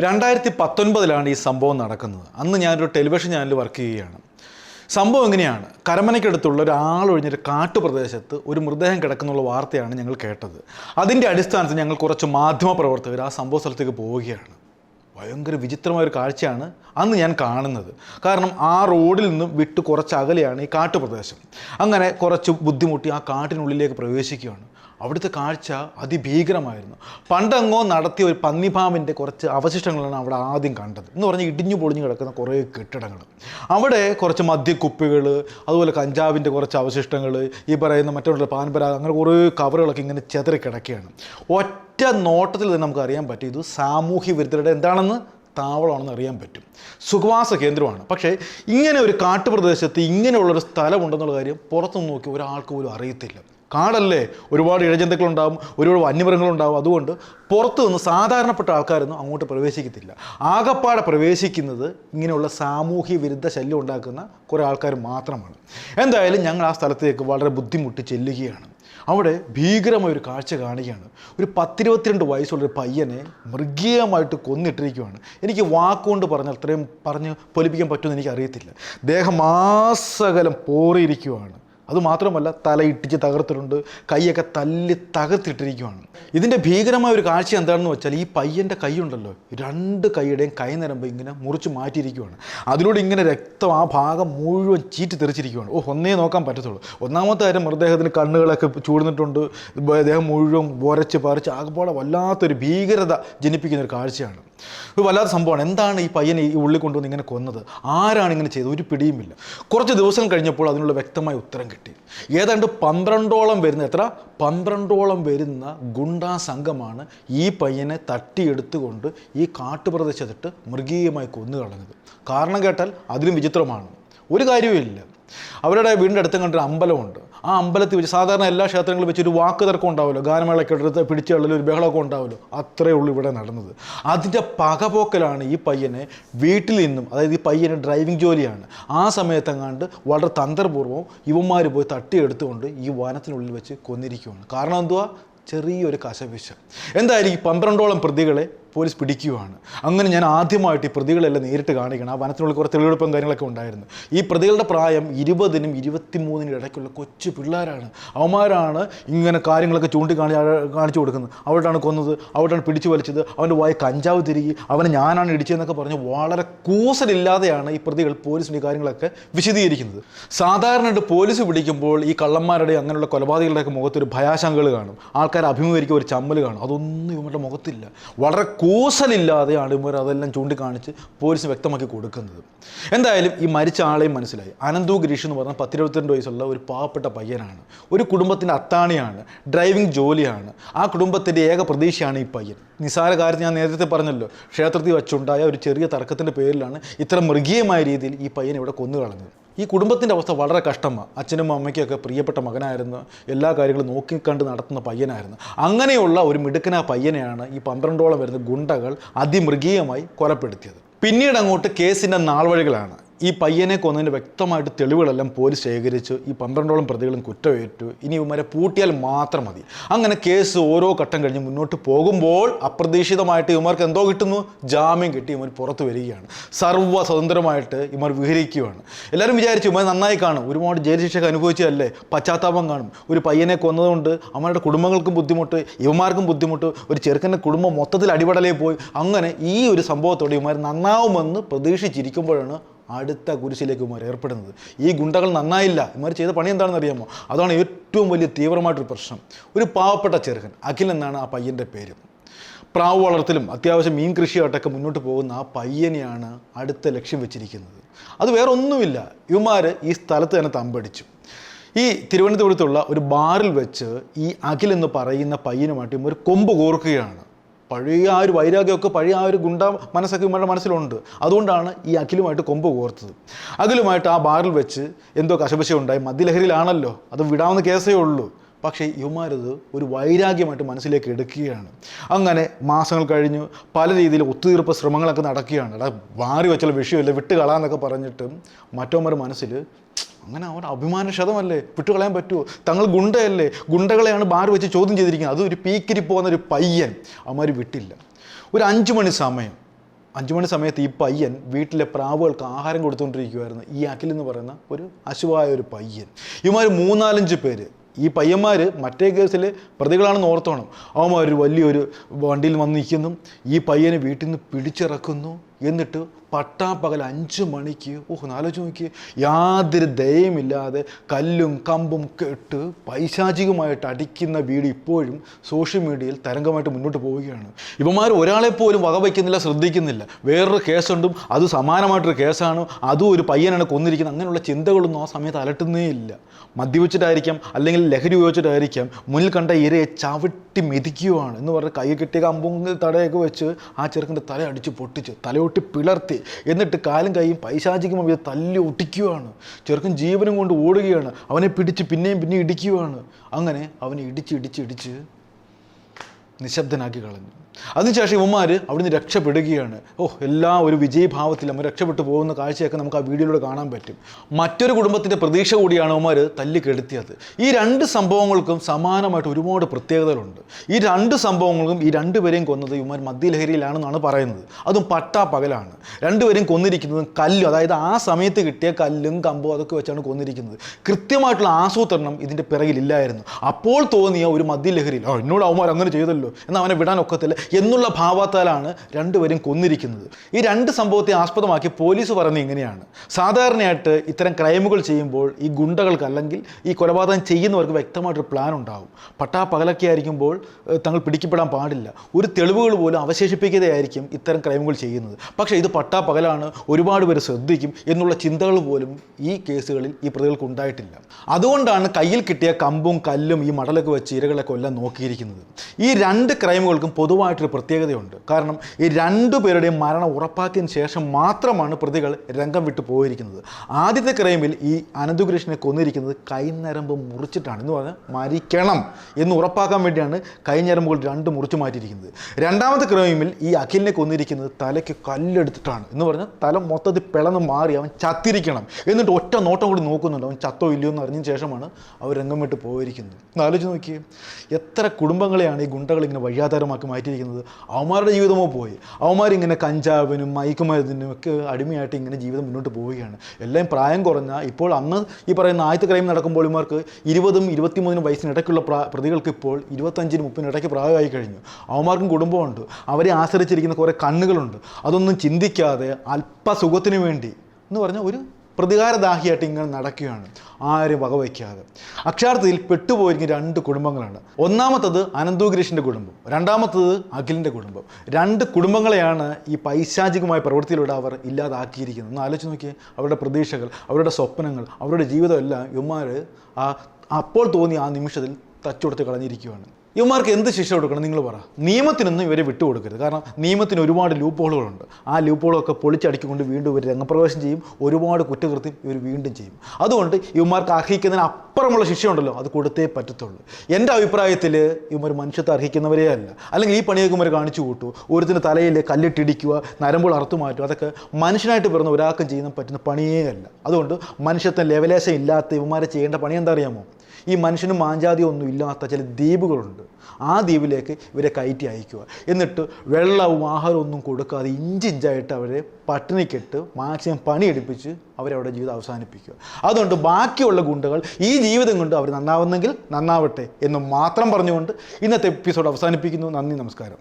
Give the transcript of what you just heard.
രണ്ടായിരത്തി പത്തൊൻപതിലാണ് ഈ സംഭവം നടക്കുന്നത്. അന്ന് ഞാനൊരു ടെലിവിഷൻ ചാനലിൽ വർക്ക് ചെയ്യുകയാണ്. സംഭവം എങ്ങനെയാണ്? കരമനയ്ക്കടുത്തുള്ള ഒരാളൊഴിഞ്ഞൊരു കാട്ടുപ്രദേശത്ത് ഒരു മൃതദേഹം കിടക്കുന്നുള്ള വാർത്തയാണ് ഞങ്ങൾ കേട്ടത്. അതിന്റെ അടിസ്ഥാനത്തിൽ ഞങ്ങൾ കുറച്ച് മാധ്യമ പ്രവർത്തകർ ആ സംഭവ സ്ഥലത്തേക്ക് പോവുകയാണ്. ഭയങ്കര വിചിത്രമായ ഒരു കാഴ്ചയാണ് അന്ന് ഞാൻ കാണുന്നത്. കാരണം ആ റോഡിൽ നിന്നും വിട്ട് കുറച്ച് അകലെയാണ് ഈ കാട്ടുപ്രദേശം. അങ്ങനെ കുറച്ച് ബുദ്ധിമുട്ടി ആ കാട്ടിനുള്ളിലേക്ക് പ്രവേശിക്കുകയാണ്. അവിടുത്തെ കാഴ്ച അതിഭീകരമായിരുന്നു. പണ്ടങ്ങോ നടത്തിയ ഒരു പന്നിപാമ്പിന്റെ കുറച്ച് അവശിഷ്ടങ്ങളാണ് അവിടെ ആദ്യം കണ്ടത്. എന്ന് പറഞ്ഞാൽ ഇടിഞ്ഞു പൊളിഞ്ഞു കിടക്കുന്ന കുറേ കെട്ടിടങ്ങൾ. അവിടെ കുറച്ച് മദ്യക്കുപ്പികൾ അതുപോലെ കഞ്ചാവിന്റെ കുറച്ച് അവശിഷ്ടങ്ങൾ ഈ പറയുന്ന മറ്റുള്ള പാൻപരാഗ് അങ്ങനെ കുറേ കവറുകളൊക്കെ ഇങ്ങനെ ചെതറി കിടക്കുകയാണ്. ഒറ്റ നോട്ടത്തിൽ തന്നെ നമുക്ക് അറിയാൻ പറ്റും ഇത് സാമൂഹ്യ വിരുദ്ധരുടെ എന്താണെന്ന് താവളമാണെന്ന് അറിയാൻ പറ്റും. സുഖവാസ കേന്ദ്രമാണ്. പക്ഷേ ഇങ്ങനെ ഒരു കാട്ടുപ്രദേശത്ത് ഇങ്ങനെയുള്ളൊരു സ്ഥലമുണ്ടെന്നുള്ള കാര്യം പുറത്തുനിന്ന് നോക്കി ഒരാൾക്ക് പോലും അറിയത്തില്ല. കാടല്ലേ? ഒരുപാട് ഇഴജന്തുക്കളുണ്ടാവും ഒരുപാട് വന്യമൃഗങ്ങളുണ്ടാവും. അതുകൊണ്ട് പുറത്തു നിന്ന് സാധാരണപ്പെട്ട ആൾക്കാരൊന്നും അങ്ങോട്ട് പ്രവേശിക്കത്തില്ല. ആകപ്പാടെ പ്രവേശിക്കുന്നത് ഇങ്ങനെയുള്ള സാമൂഹ്യ വിരുദ്ധ ശല്യം ഉണ്ടാക്കുന്ന കുറേ ആൾക്കാർ മാത്രമാണ്. എന്തായാലും ഞങ്ങൾ ആ സ്ഥലത്തേക്ക് വളരെ ബുദ്ധിമുട്ടി ചെല്ലുകയാണ്. അവിടെ ഭീകരമായ ഒരു കാഴ്ച കാണുകയാണ്. ഒരു പത്തിരുപത്തിരണ്ട് വയസ്സുള്ള ഒരു പയ്യനെ മൃഗീയമായിട്ട് കൊന്നിട്ടിരിക്കുകയാണ് എനിക്ക് വാക്കുകൊണ്ട് പറഞ്ഞാൽ അത്രയും പറഞ്ഞ് പൊലിപ്പിക്കാൻ പറ്റുമെന്ന് എനിക്ക് അറിയത്തില്ല ദേഹമാസകലം പോറിയിരിക്കുകയാണ് അതുമാത്രമല്ല തല ഇട്ടിച്ച് തകർത്തിട്ടുണ്ട് കൈയൊക്കെ തല്ലി തകർത്തിട്ടിരിക്കുകയാണ് ഇതിന്റെ ഭീകരമായ ഒരു കാഴ്ച എന്താണെന്ന് വെച്ചാൽ ഈ പയ്യന്റെ കൈയുണ്ടല്ലോ രണ്ട് കൈയുടെയും കൈ നിരമ്പ് ഇങ്ങനെ മുറിച്ച് മാറ്റിയിരിക്കുകയാണ് അതിലൂടെ ഇങ്ങനെ രക്തം ആ ഭാഗം മുഴുവൻ ചീറ്റി തെറിച്ചിരിക്കുകയാണ് ഓ ഒന്നേ നോക്കാൻ പറ്റത്തുള്ളൂ. ഒന്നാമത്തെ കാര്യം മൃതദേഹത്തിന് കണ്ണുകളൊക്കെ ചൂടുന്നിട്ടുണ്ട് ദേഹം മുഴുവൻ ഉരച്ച് പറിച്ച് ആകെപ്പാടെ വല്ലാത്തൊരു ഭീകരത ജനിപ്പിക്കുന്ന ഒരു കാഴ്ചയാണ്. ഒരു വല്ലാത്ത സംഭവമാണ്. എന്താണ് ഈ പയ്യനെ ഈ ഉള്ളിൽ കൊണ്ടുവന്ന് ഇങ്ങനെ കൊന്നത്? ആരാണ് ഇങ്ങനെ ചെയ്തത്? ഒരു പിടിയുമില്ല. കുറച്ച് ദിവസം കഴിഞ്ഞപ്പോൾ അതിനുള്ള വ്യക്തമായ ഉത്തരം കിട്ടി. ഏതാണ്ട് പന്ത്രണ്ടോളം വരുന്ന എത്ര? പന്ത്രണ്ടോളം വരുന്ന ഗുണ്ടാ സംഘമാണ് ഈ പയ്യനെ തട്ടിയെടുത്തുകൊണ്ട് ഈ കാട്ടുപ്രദേശത്തിട്ട് മൃഗീയമായി കൊന്നു കളഞ്ഞത്. കാരണം കേട്ടാൽ അതിലും വിചിത്രമാണ്. ഒരു കാര്യവുമില്ല. അവരുടെ വീടിന്റെ അടുത്ത് കണ്ടൊരു അമ്പലമുണ്ട്. ആ അമ്പലത്തിൽ വെച്ച് സാധാരണ എല്ലാ ക്ഷേത്രങ്ങളിലും വെച്ച് ഒരു വാക്ക് തർക്കം ഉണ്ടാവുമല്ലോ. ഗാനമേളയ്ക്ക് എടുത്ത് പിടിച്ചുള്ളിൽ ഒരു ബഹളമൊക്കെ ഉണ്ടാവുമല്ലോ. അത്രയേ ഉള്ളൂ ഇവിടെ നടന്നത്. അതിന്റെ പകപോക്കലാണ് ഈ പയ്യനെ വീട്ടിൽ നിന്നും അതായത് ഈ പയ്യന് ഡ്രൈവിംഗ് ജോലിയാണ്. ആ സമയത്തെങ്ങാണ്ട് വളരെ തന്ത്രപൂർവം ഇവന്മാർ പോയി തട്ടിയെടുത്തുകൊണ്ട് ഈ വനത്തിനുള്ളിൽ വെച്ച് കൊന്നിരിക്കുകയാണ് കാരണം എന്തുവാ? ചെറിയൊരു കശവിശ എന്തായാലും ഈ പന്ത്രണ്ടോളം പ്രതികളെ പോലീസ് പിടിക്കുകയാണ് അങ്ങനെ ഞാൻ ആദ്യമായിട്ട് ഈ പ്രതികളെല്ലാം നേരിട്ട് കാണിക്കണം. ആ വനത്തിനുള്ളിൽ കുറേ തെളിവെടുപ്പും കാര്യങ്ങളൊക്കെ ഉണ്ടായിരുന്നു. ഈ പ്രതികളുടെ പ്രായം ഇരുപതിനും ഇരുപത്തിമൂന്നിനും ഇടയ്ക്കുള്ള കൊച്ചു പിള്ളേരാണ്. അവന്മാരാണ് ഇങ്ങനെ കാര്യങ്ങളൊക്കെ ചൂണ്ടിക്കാണി കാണിച്ചു കൊടുക്കുന്നത്. അവിടെയാണ് കൊന്നത് അവിടെയാണ് പിടിച്ചു വലിച്ചത്. അവന്റെ വായ കഞ്ചാവ് തിരികെ അവനെ ഞാനാണ് ഇടിച്ചതെന്നൊക്കെ പറഞ്ഞ് വളരെ കൂസലില്ലാതെയാണ് ഈ പ്രതികൾ പോലീസിന്റെ കാര്യങ്ങളൊക്കെ വിശദീകരിക്കുന്നത്. സാധാരണയായിട്ട് പോലീസ് പിടിക്കുമ്പോൾ ഈ കള്ളന്മാരുടെ അങ്ങനെയുള്ള കൊലപാതകളുടെയൊക്കെ മുഖത്തൊരു ഭയാശങ്കകൾ കാണും. ആൾക്കാർ അഭിമുഖീകരിക്കുക ഒരു ചമ്മൽ കാണും. അതൊന്നും ഇവരുടെ മുഖത്തില്ല. വളരെ കൂസലില്ലാതെയാണ് ഇവർ അതെല്ലാം ചൂണ്ടിക്കാണിച്ച് പോലീസ് വ്യക്തമാക്കി കൊടുക്കുന്നത്. എന്തായാലും ഈ മരിച്ച ആളെയും മനസ്സിലായി. അനന്തു ഗിരീഷ് എന്ന് പറഞ്ഞാൽ പത്തിരുപത്തിരണ്ട് വയസ്സുള്ള ഒരു പാവപ്പെട്ട പയ്യനാണ്. ഒരു കുടുംബത്തിന്റെ അത്താണിയാണ് ഡ്രൈവിംഗ് ജോലിയാണ്. ആ കുടുംബത്തിന്റെ ഏക പ്രതീക്ഷയാണ് ഈ പയ്യൻ. നിസാര കാര്യത്തിൽ ഞാൻ നേരത്തെ പറഞ്ഞല്ലോ ക്ഷേത്രത്തിൽ വച്ചുണ്ടായ ഒരു ചെറിയ തർക്കത്തിന്റെ പേരിലാണ് ഇത്ര മൃഗീയമായ രീതിയിൽ ഈ പയ്യൻ ഇവിടെ കൊന്നു കളഞ്ഞത് ഈ കുടുംബത്തിന്റെ അവസ്ഥ വളരെ കഷ്ടമാണ്. അച്ഛനും അമ്മയ്ക്കൊക്കെ പ്രിയപ്പെട്ട മകനായിരുന്നു. എല്ലാ കാര്യങ്ങളും നോക്കിക്കണ്ട് നടത്തുന്ന പയ്യനായിരുന്നു. അങ്ങനെയുള്ള ഒരു മിടുക്കന പയ്യനെയാണ് ഈ പന്ത്രണ്ടോളം വരുന്ന ഗുണ്ടകൾ അതിമൃഗീയമായി കൊലപ്പെടുത്തിയത്. പിന്നീട് അങ്ങോട്ട് കേസിന്റെ നാൾവഴികളാണ്. ഈ പയ്യനെ കൊന്നതിന് വ്യക്തമായിട്ട് തെളിവുകളെല്ലാം പോലീസ് ശേഖരിച്ച്. ഈ പന്ത്രണ്ടോളം പ്രതികളും കുറ്റമേറ്റു. ഇനി ഇവന്മാരെ പൂട്ടിയാൽ മാത്രം മതി. അങ്ങനെ കേസ് ഓരോ ഘട്ടം കഴിഞ്ഞ് മുന്നോട്ട് പോകുമ്പോൾ അപ്രതീക്ഷിതമായിട്ട് ഇവർക്ക് എന്തോ കിട്ടുന്നു? ജാമ്യം കിട്ടി. ഇവർ പുറത്ത് വരികയാണ്. സർവ സ്വതന്ത്രമായിട്ട് ഇവർ വിഹരിക്കുകയാണ്. എല്ലാവരും വിചാരിച്ചു ഇവർ നന്നായി കാണും. ഒരുപാട് ജയിൽ ശിക്ഷയൊക്കെ അനുഭവിച്ചതല്ലേ? പശ്ചാത്താപം കാണും. ഒരു പയ്യനെ കൊന്നതുകൊണ്ട് അവരുടെ കുടുംബങ്ങൾക്കും ബുദ്ധിമുട്ട് ഇവന്മാർക്കും ബുദ്ധിമുട്ട്. ഒരു ചെറുക്കന്റെ കുടുംബം മൊത്തത്തിൽ അടിപടലേ പോയി. അങ്ങനെ ഈ ഒരു സംഭവത്തോടെ ഇവർ നന്നാവുമെന്ന് പ്രതീക്ഷിച്ചിരിക്കുമ്പോഴാണ് അടുത്ത കുരിശിലേക്ക് ഇവർ ഏർപ്പെടുന്നത്. ഈ ഗുണ്ടകൾ നന്നായില്ല. ഇവർ ചെയ്ത പണി എന്താണെന്ന് അറിയാമോ? അതാണ് ഏറ്റവും വലിയ തീവ്രമായിട്ടൊരു പ്രശ്നം. ഒരു പാവപ്പെട്ട ചെറുകൻ അഖിൽ എന്നാണ് ആ പയ്യന്റെ പേര്. പ്രാവ് വളർത്തലും അത്യാവശ്യം മീൻ കൃഷിയായിട്ടൊക്കെ മുന്നോട്ട് പോകുന്ന ആ പയ്യനെയാണ് അടുത്ത ലക്ഷ്യം വെച്ചിരിക്കുന്നത്. അത് വേറെ ഒന്നുമില്ല ഇവന്മാർ ഈ സ്ഥലത്ത് തന്നെ തമ്പടിച്ചു. ഈ തിരുവനന്തപുരത്തുള്ള ഒരു ബാറിൽ വെച്ച് ഈ അഖിൽ എന്ന് പറയുന്ന പയ്യനുമായിട്ട് ഇവർ കൊമ്പ് കോർക്കുകയാണ്. പഴയ ആ ഒരു വൈരാഗ്യമൊക്കെ പഴയ ആ ഒരു ഗുണ്ട മനസ്സൊക്കെ ഇവരുടെ മനസ്സിലുണ്ട്. അതുകൊണ്ടാണ് ഈ അഖിലുമായിട്ട് കൊമ്പ് കോർത്തത്. അഖിലുമായിട്ട് ആ ബാറിൽ വെച്ച് എന്തോ കശപശ ഉണ്ടായി. മദ്യലഹരിയിലാണല്ലോ. അത് വിടാവുന്ന കേസേ ഉള്ളൂ. പക്ഷേ യുവമാരത് ഒരു വൈരാഗ്യമായിട്ട് മനസ്സിലേക്ക് എടുക്കുകയാണ്. അങ്ങനെ മാസങ്ങൾ കഴിഞ്ഞു പല രീതിയിൽ ഒത്തുതീർപ്പ് ശ്രമങ്ങളൊക്കെ നടക്കുകയാണ്. എടാ മാറി വെച്ചുള്ള വിഷയമില്ല വിട്ട് കളാന്നൊക്കെ പറഞ്ഞിട്ട് മറ്റവന്മാരുടെ മനസ്സിൽ അങ്ങനെ അവൻ അഭിമാനക്ഷതമല്ലേ? വിട്ടുകളയാൻ പറ്റുമോ തങ്ങൾ ഗുണ്ടയല്ലേ? ഗുണ്ടകളെയാണ് ബാർ വെച്ച് ചോദ്യം ചെയ്തിരിക്കുന്നത്. അത് ഒരു പീക്കിരി പോകുന്ന ഒരു പയ്യൻ അവന്മാർ വിട്ടില്ല. ഒരു അഞ്ച് മണി സമയം. അഞ്ചു മണി സമയത്ത് ഈ പയ്യൻ വീട്ടിലെ പ്രാവുകൾക്ക് ആഹാരം കൊടുത്തുകൊണ്ടിരിക്കുമായിരുന്നു ഈ അഖിൽ എന്ന് പറയുന്ന ഒരു അശുവായ ഒരു പയ്യൻ. ഇവന്മാർ മൂന്നാലഞ്ച് പേര്. ഈ പയ്യന്മാർ മറ്റേ കേസിൽ പ്രതികളാണെന്ന് ഓർത്തോണം. അവന്മാർ വലിയൊരു വണ്ടിയിൽ വന്ന് നിൽക്കുന്നു. ഈ പയ്യനെ വീട്ടിൽ നിന്ന് പിടിച്ചിറക്കുന്നു. എന്നിട്ട് പട്ടാപ്പകൽ അഞ്ച് മണിക്ക് ഓഹ് നാലോചിച്ച് നോക്കി യാതൊരു ദയമില്ലാതെ കല്ലും കമ്പും കെട്ട് പൈശാചികമായിട്ട് അടിക്കുന്ന വീട് ഇപ്പോഴും സോഷ്യൽ മീഡിയയിൽ തരംഗമായിട്ട് മുന്നോട്ട് പോവുകയാണ്. ഇവന്മാർ ഒരാളെ പോലും വകവയ്ക്കുന്നില്ല ശ്രദ്ധിക്കുന്നില്ല. വേറൊരു കേസുണ്ടും അത് സമാനമായിട്ടൊരു കേസാണ്. അതും ഒരു പയ്യനാണ് കൊന്നിരിക്കുന്നത്. അങ്ങനെയുള്ള ചിന്തകളൊന്നും ആ സമയത്ത് അലട്ടുന്നേ ഇല്ല. മദ്യപിച്ചിട്ടായിരിക്കാം അല്ലെങ്കിൽ ലഹരി ഉപയോഗിച്ചിട്ടായിരിക്കാം മുന്നിൽ കണ്ട ഇരയെ ചവിട്ടി മെതിക്കുകയാണ് എന്ന് പറഞ്ഞ് കൈ കിട്ടിയ കമ്പും തടയൊക്കെ വെച്ച് ആ ചെറുക്കന്റെ തല അടിച്ച് പൊട്ടിച്ച് തലയൊട്ടി പിളർത്തി എന്നിട്ട് കാലും കൈയും അവിടെ തല്ലി ഒട്ടിക്കുകയാണ് ചെറുക്കൻ ജീവനും കൊണ്ട് ഓടുകയാണ്. അവനെ പിടിച്ച് പിന്നെയും പിന്നെയും ഇടിക്കുകയാണ് അങ്ങനെ അവനെ ഇടിച്ച് ഇടിച്ച് ഇടിച്ച് നിശബ്ദനാക്കി കളഞ്ഞു അതിനുശേഷം ഇവന്മാർ അവിടുന്ന് രക്ഷപ്പെടുകയാണ്. ഓ എല്ലാ ഒരു വിജയഭാവത്തിൽ നമ്മൾ രക്ഷപ്പെട്ടു പോകുന്ന കാഴ്ചയൊക്കെ നമുക്ക് ആ വീഡിയോയിലൂടെ കാണാൻ പറ്റും. മറ്റൊരു കുടുംബത്തിന്റെ പ്രതീക്ഷ കൂടിയാണ് ഇവന്മാർ തല്ലി കെടുത്തിയത് ഈ രണ്ട് സംഭവങ്ങൾക്കും സമാനമായിട്ട് ഒരുപാട് പ്രത്യേകതകളുണ്ട്. ഈ രണ്ട് സംഭവങ്ങൾക്കും ഈ രണ്ടുപേരെയും കൊന്നത് ഇവന്മാർ മദ്യലഹരിയിലാണെന്നാണ് പറയുന്നത്. അതും പട്ടാ പകലാണ്. രണ്ടുപേരെയും കൊന്നിരിക്കുന്നതും കല്ലും അതായത് ആ സമയത്ത് കിട്ടിയ കല്ലും കമ്പും അതൊക്കെ വെച്ചാണ് കൊന്നിരിക്കുന്നത്. കൃത്യമായിട്ടുള്ള ആസൂത്രണം ഇതിന്റെ പിറകിലില്ലായിരുന്നു. അപ്പോൾ തോന്നിയ ഒരു മദ്യലഹരിയിൽ എന്നോട് അവന്മാർ അങ്ങനെ ചെയ്തല്ലോ. എന്നാൽ അവനെ വിടാൻ ഒക്കത്തില്ല എന്നുള്ള ഭാവത്താലാണ് രണ്ടുപേരും കൊന്നിരിക്കുന്നത്. ഈ രണ്ട് സംഭവത്തെ ആസ്പദമാക്കി പോലീസ് പറയുന്നത് ഇങ്ങനെയാണ്. സാധാരണയായിട്ട് ഇത്തരം ക്രൈമുകൾ ചെയ്യുമ്പോൾ ഈ ഗുണ്ടകൾക്ക് അല്ലെങ്കിൽ ഈ കൊലപാതകം ചെയ്യുന്നവർക്ക് വ്യക്തമായിട്ടൊരു പ്ലാൻ ഉണ്ടാകും പട്ടാ പകലൊക്കെ ആയിരിക്കുമ്പോൾ തങ്ങൾ പിടിക്കപ്പെടാൻ പാടില്ല. ഒരു തെളിവുകൾ പോലും അവശേഷിപ്പിക്കാതെയായിരിക്കും ഇത്തരം ക്രൈമുകൾ ചെയ്യുന്നത്. പക്ഷേ ഇത് പട്ടാ പകലാണ് ഒരുപാട് പേര് ശ്രദ്ധിക്കും എന്നുള്ള ചിന്തകൾ പോലും ഈ കേസുകളിൽ ഈ പ്രതികൾക്ക് ഉണ്ടായിട്ടില്ല. അതുകൊണ്ടാണ് കയ്യിൽ കിട്ടിയ കമ്പും കല്ലും ഈ മടലൊക്കെ വെച്ച് ഇരകളെ കൊല്ലാൻ നോക്കിയിരിക്കുന്നത്. ഈ രണ്ട് ക്രൈമുകൾക്കും പൊതുവായിട്ടൊരു പ്രത്യേകതയുണ്ട്. കാരണം ഈ രണ്ടു പേരുടെയും മരണം ഉറപ്പാക്കിയതിന് ശേഷം മാത്രമാണ് പ്രതികൾ രംഗം വിട്ടു പോയിരിക്കുന്നത്. ആദ്യത്തെ ക്രൈമിൽ ഈ അനന്തുകൃഷ്ണനെ കൊന്നിരിക്കുന്നത് കൈനരമ്പ് മുറിച്ചിട്ടാണ്. എന്ന് പറഞ്ഞാൽ മരിക്കണം എന്ന് ഉറപ്പാക്കാൻ വേണ്ടിയാണ് കൈഞ്ഞരമ്പുകൾ രണ്ട് മുറിച്ചു മാറ്റിയിരിക്കുന്നത്. രണ്ടാമത്തെ ക്രൈമിൽ ഈ അഖിലിനെ കൊന്നിരിക്കുന്നത് തലയ്ക്ക് കല്ലെടുത്തിട്ടാണ്. എന്ന് പറഞ്ഞാൽ തല മൊത്തത്തിൽ പിളന്ന് മാറി അവൻ ചത്തിരിക്കണം. എന്നിട്ട് ഒറ്റ നോട്ടം കൂടി നോക്കുന്നുണ്ട്. അവൻ ചത്തോ ഇല്ലയോ എന്ന് അറിഞ്ഞതിന് ശേഷമാണ് അവർ രംഗം വിട്ട് പോയിരിക്കുന്നത്. ആലോചിച്ച് നോക്കിയേ. എത്ര കുടുംബങ്ങളെയാണ് ഈ ഗുണ്ടകൾ ഇങ്ങനെ വഴിയാധാരമാക്കി മാറ്റിയിരിക്കുന്നത്. അവന്മാരുടെ ജീവിതമോ പോയി. അവന്മാരിങ്ങനെ കഞ്ചാവിനും മയക്കുമരുന്നിനും ഒക്കെ അടിമയായിട്ട് ഇങ്ങനെ ജീവിതം മുന്നോട്ട് പോവുകയാണ്. എല്ലാം പ്രായം കുറഞ്ഞ ഇപ്പോൾ അന്ന് ഈ പറയുന്ന ആദ്യത്തെ ക്രൈം നടക്കുമ്പോൾ ഇവർക്ക് ഇരുപതും ഇരുപത്തിമൂന്നിനും വയസ്സിനിടയ്ക്കുള്ള പ്രാ പ്രതികൾക്ക് ഇപ്പോൾ ഇരുപത്തഞ്ചിനും മുപ്പതിനും ഇടയ്ക്ക് പ്രായമായി കഴിഞ്ഞു. അവന്മാർക്കും കുടുംബമുണ്ട്. അവരെ ആശ്രയിച്ചിരിക്കുന്ന കുറേ കണ്ണുകളുണ്ട്. അതൊന്നും ചിന്തിക്കാതെ അല്പസുഖത്തിന് വേണ്ടി എന്ന് പറഞ്ഞാൽ ഒരു പ്രതികാരദാഹിയായിട്ട് ഇങ്ങനെ നടക്കുകയാണ്. ആരും വകവയ്ക്കാതെ. അക്ഷാർത്ഥത്തിൽ പെട്ടുപോയിരിക്കുന്ന രണ്ട് കുടുംബങ്ങളാണ്. ഒന്നാമത്തത് അനന്തോഗിരീഷിന്റെ കുടുംബം. രണ്ടാമത്തത് അഖിലിന്റെ കുടുംബം. രണ്ട് കുടുംബങ്ങളെയാണ് ഈ പൈശാചികമായ പ്രവൃത്തിയിലൂടെ അവർ ഇല്ലാതാക്കിയിരിക്കുന്നത്. ഒന്ന് ആലോചിച്ച് നോക്കിയേ. അവരുടെ പ്രതീക്ഷകൾ അവരുടെ സ്വപ്നങ്ങൾ അവരുടെ ജീവിതമെല്ലാം യുമാർ ആ അപ്പോൾ തോന്നിയ ആ നിമിഷത്തിൽ തച്ചുകൊടുത്ത് കളഞ്ഞിരിക്കുകയാണ്. ഇവന്മാർക്ക് എന്ത് ശിക്ഷ കൊടുക്കണം നിങ്ങൾ പറ. നിയമത്തിനൊന്നും ഇവരെ വിട്ടുകൊടുക്കരുത്. കാരണം നിയമത്തിന് ഒരുപാട് ലൂപ്പ് ഹോളുകളുണ്ട് ആ ലൂപ്പ് ഹോളൊക്കെ പൊളിച്ചടിക്കൊണ്ട് വീണ്ടും ഇവർ രംഗപ്രവേശം ചെയ്യും. ഒരുപാട് കുറ്റകൃത്യം ഇവർ വീണ്ടും ചെയ്യും. അതുകൊണ്ട് ഇവന്മാർക്ക് അർഹിക്കുന്നതിന് അപ്പുറമുള്ള ശിക്ഷയുണ്ടല്ലോ അത് കൊടുത്തേ പറ്റത്തുള്ളൂ. എന്റെ അഭിപ്രായത്തിൽ ഇവന്മാർ മനുഷ്യത്തെ അർഹിക്കുന്നവരേ അല്ല. അല്ലെങ്കിൽ ഈ പണിയൊക്കെ ഇവർ കാണിച്ചു കൂട്ടു. ഒരുത്തിന് തലയിൽ കല്ലിട്ടിടിക്കുക നരമ്പുകൾ അറുത്തു മാറ്റുക അതൊക്കെ മനുഷ്യനായിട്ട് പിറന്ന ഒരാൾക്കും ചെയ്യുന്ന പറ്റുന്ന പണിയേ അല്ല. അതുകൊണ്ട് മനുഷ്യത്വം ലെവലേശം ഇല്ലാത്ത ഇവന്മാരെ ചെയ്യേണ്ട പണി എന്താ അറിയാമോ? ഈ മനുഷ്യനും മാഞ്ചാതി ഒന്നും ഇല്ലാത്ത ചില ദ്വീപുകളുണ്ട്. ആ ദ്വീപിലേക്ക് ഇവരെ കയറ്റി അയക്കുക. എന്നിട്ട് വെള്ളവും ആഹാരവും ഒന്നും കൊടുക്കാതെ ഇഞ്ചിഞ്ചായിട്ട് അവരെ പട്ടിണിക്കിട്ട് മാക്സിമം പണിയെടുപ്പിച്ച് അവരവിടെ ജീവിതം അവസാനിപ്പിക്കുക. അതുകൊണ്ട് ബാക്കിയുള്ള ഗുണ്ടകൾ ഈ ജീവിതം കൊണ്ട് അവർ നന്നാവുന്നെങ്കിൽ നന്നാവട്ടെ എന്ന് മാത്രം പറഞ്ഞുകൊണ്ട് ഇന്നത്തെ എപ്പിസോഡ് അവസാനിപ്പിക്കുന്നു. നന്ദി നമസ്കാരം.